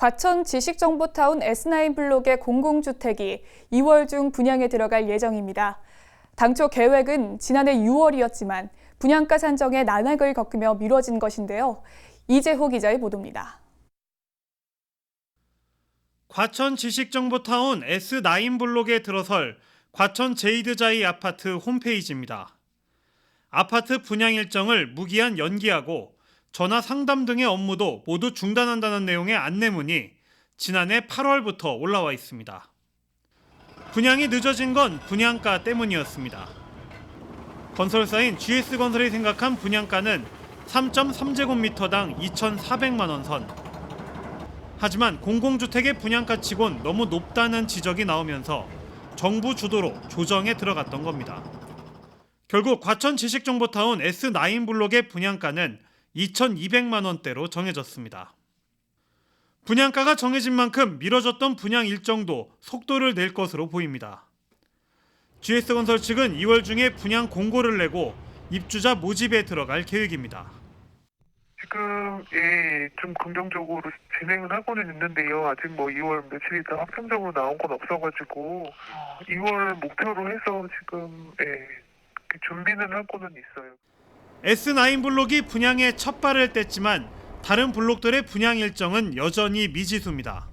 과천 지식정보타운 S9 블록의 공공주택이 2월 중 분양에 들어갈 예정입니다. 당초 계획은 지난해 6월이었지만 분양가 산정에 난항을 겪으며 미뤄진 것인데요. 이재호 기자의 보도입니다. 과천 지식정보타운 S9 블록에 들어설 과천 제이드자이 아파트 홈페이지입니다. 아파트 분양 일정을 무기한 연기하고 전화 상담 등의 업무도 모두 중단한다는 내용의 안내문이 지난해 8월부터 올라와 있습니다. 분양이 늦어진 건 분양가 때문이었습니다. 건설사인 GS건설이 생각한 분양가는 3.3제곱미터당 2,400만 원 선. 하지만 공공주택의 분양가 치곤 너무 높다는 지적이 나오면서 정부 주도로 조정에 들어갔던 겁니다. 결국 과천 지식정보타운 S9 블록의 분양가는 2,200만 원대로 정해졌습니다. 분양가가 정해진 만큼 미뤄졌던 분양 일정도 속도를 낼 것으로 보입니다. GS건설 측은 2월 중에 분양 공고를 내고 입주자 모집에 들어갈 계획입니다. 지금 예, 좀 긍정적으로 진행은 하고는 있는데요. 아직 뭐 2월 며칠 있다 확정적으로 나온 건 없어가지고 2월 목표로 해서 지금 예, 준비는 하고는 있어요. S9 블록이 분양에 첫 발을 뗐지만 다른 블록들의 분양 일정은 여전히 미지수입니다.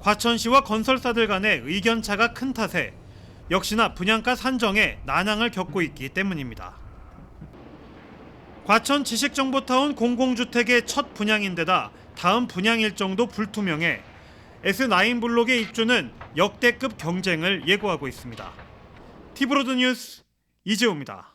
과천시와 건설사들 간의 의견 차가 큰 탓에 역시나 분양가 산정에 난항을 겪고 있기 때문입니다. 과천 지식정보타운 공공주택의 첫 분양인데다 다음 분양 일정도 불투명해 S9 블록의 입주는 역대급 경쟁을 예고하고 있습니다. 티브로드 뉴스 이재호입니다.